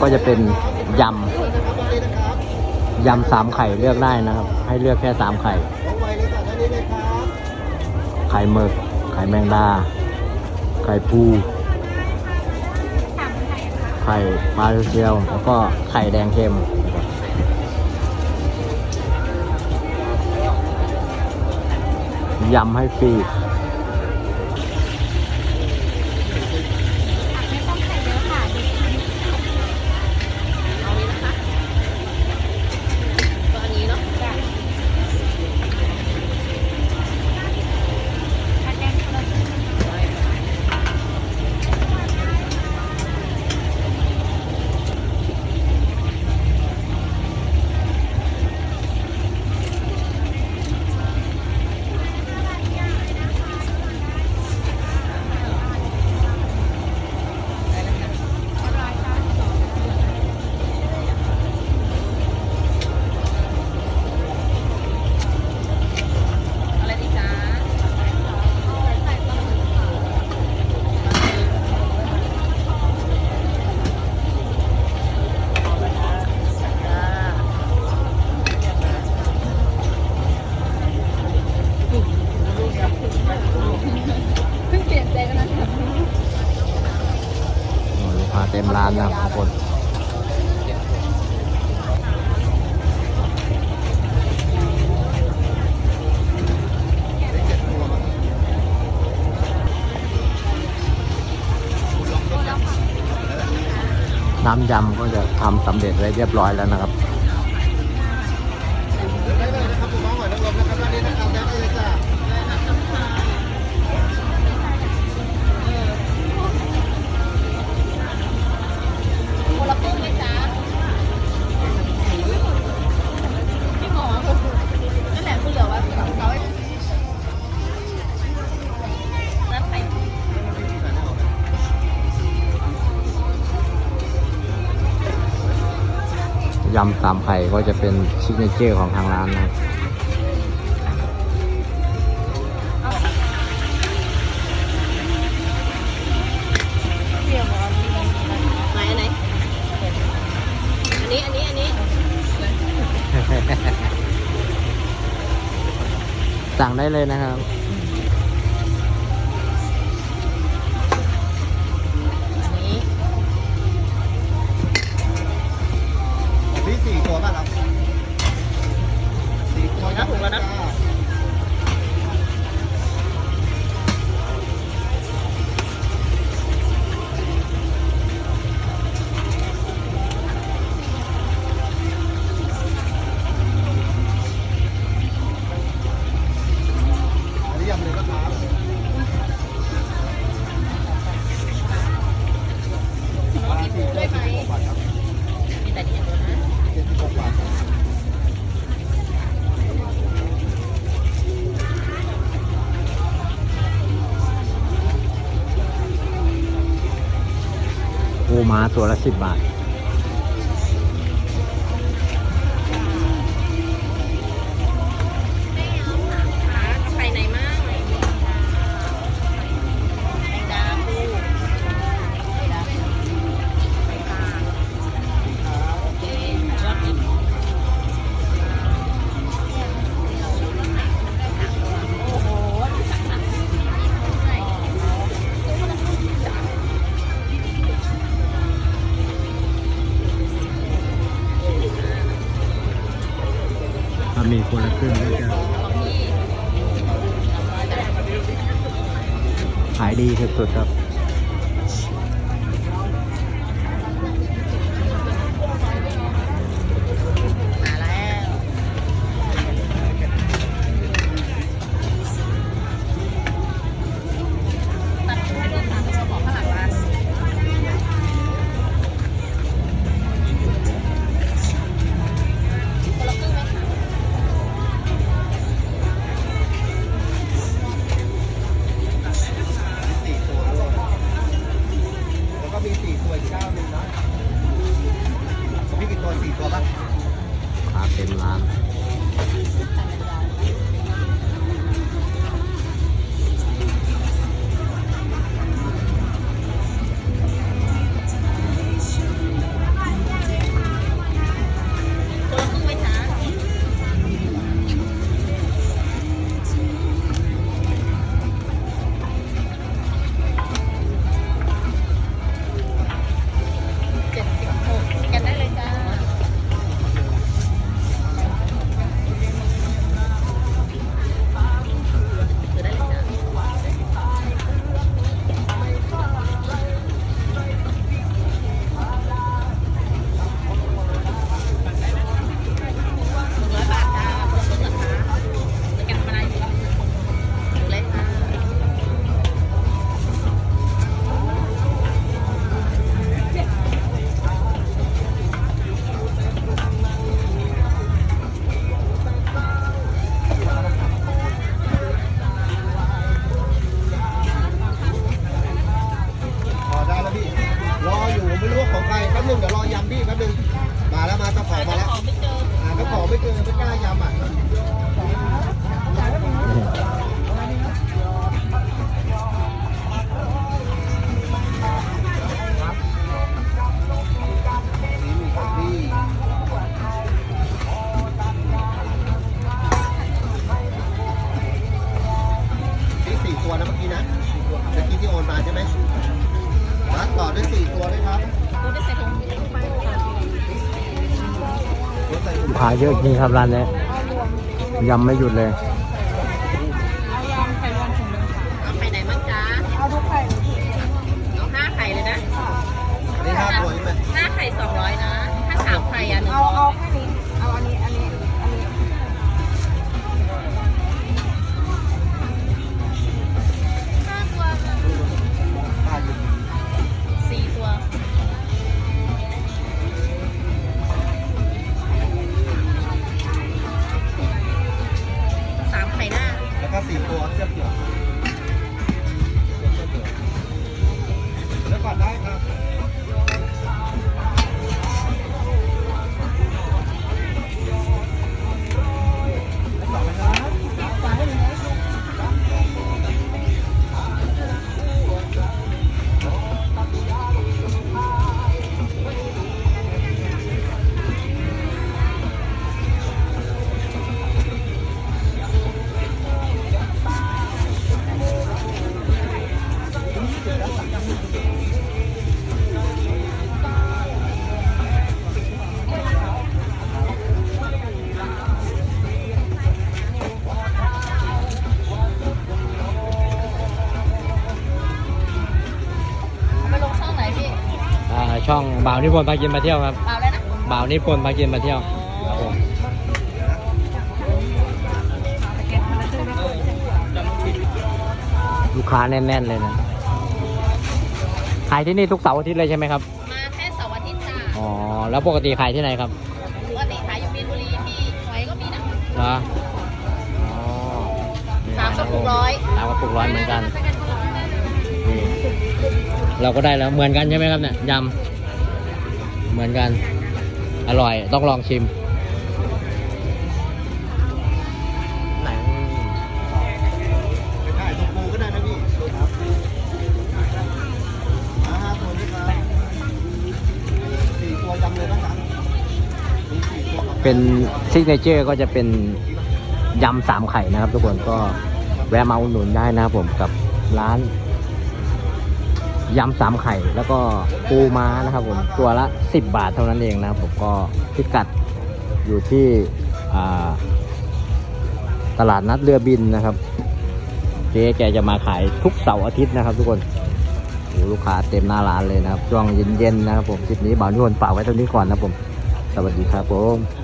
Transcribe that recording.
ก็จะเป็นยำยำสามไข่เลือกได้นะครับ ให้เลือกแค่สามไข่ ไข่หมึก ไข่แมงดา ไข่ปู ไข่ปลาเซียว แล้วก็ไข่แดงเค็มยำให้ฟรี น้ำยำก็จะทำสำเร็จไว้เรียบร้อยแล้วนะครับำสามไข่ก็จะเป็นชิกเนเจอร์ของทางร้านนะครับสั่งได้เลยนะครับ ม้าตัวละสิบบาท คนละครึ่งนะจ๊ะขายดีสุดๆครับ ไม่เจอไม่กล้ายำอะ เยอะจริงครับร้านนี้ยำไม่หยุดเลย ช่องบ่าวนิพนธ์พากินมาเที่ยวครับเปล่าเลยนะบ่าวนิพนธ์พากินมาเที่ยวครับผมลูกค้าแน่นๆเลยนะขายที่นี่ทุกเสาร์อาทิตย์เลยใช่ไหมครับมาแค่เสาร์อาทิตย์จ้าอ๋อแล้วปกติขายที่ไหนครับปกติขายอยู่มีนบุรีพี่หอยก็มีนะเหรออ๋อนี่สามกระปุกร้อยสามกระปุกร้อยเหมือนกันนี่เราก็ได้แล้วเหมือนกันใช่ไหมครับเนี่ยยำ เหมือนกัน อร่อยต้องลองชิมไหนไปถ่ายตรงปูก็ได้นะพี่ครับมาห้าตัวด้วยครับสี่ตัวยำเลยนะครับมีสี่ตัวกับเป็นซิกเนเจอร์ก็จะเป็นยำสามไข่นะครับทุกคนก็แวะมาอุดหนุนได้นะครับผมกับร้าน ยำสามไข่ แล้วก็ปูม้านะครับผมตัวละ 10 บาทเท่านั้นเองนะผมก็พิกัดอยู่ที่ตลาดนัดเรือบินนะครับ เจ๊แกจะมาขายทุกเสาร์อาทิตย์นะครับ ทุกคนลูกค้าเต็มหน้าร้านเลยนะครับช่วงเย็นๆนะครับผมคลิปนี้บ่าวนิพนฝากไว้เท่านี้ก่อนนะครับผม สวัสดีครับผม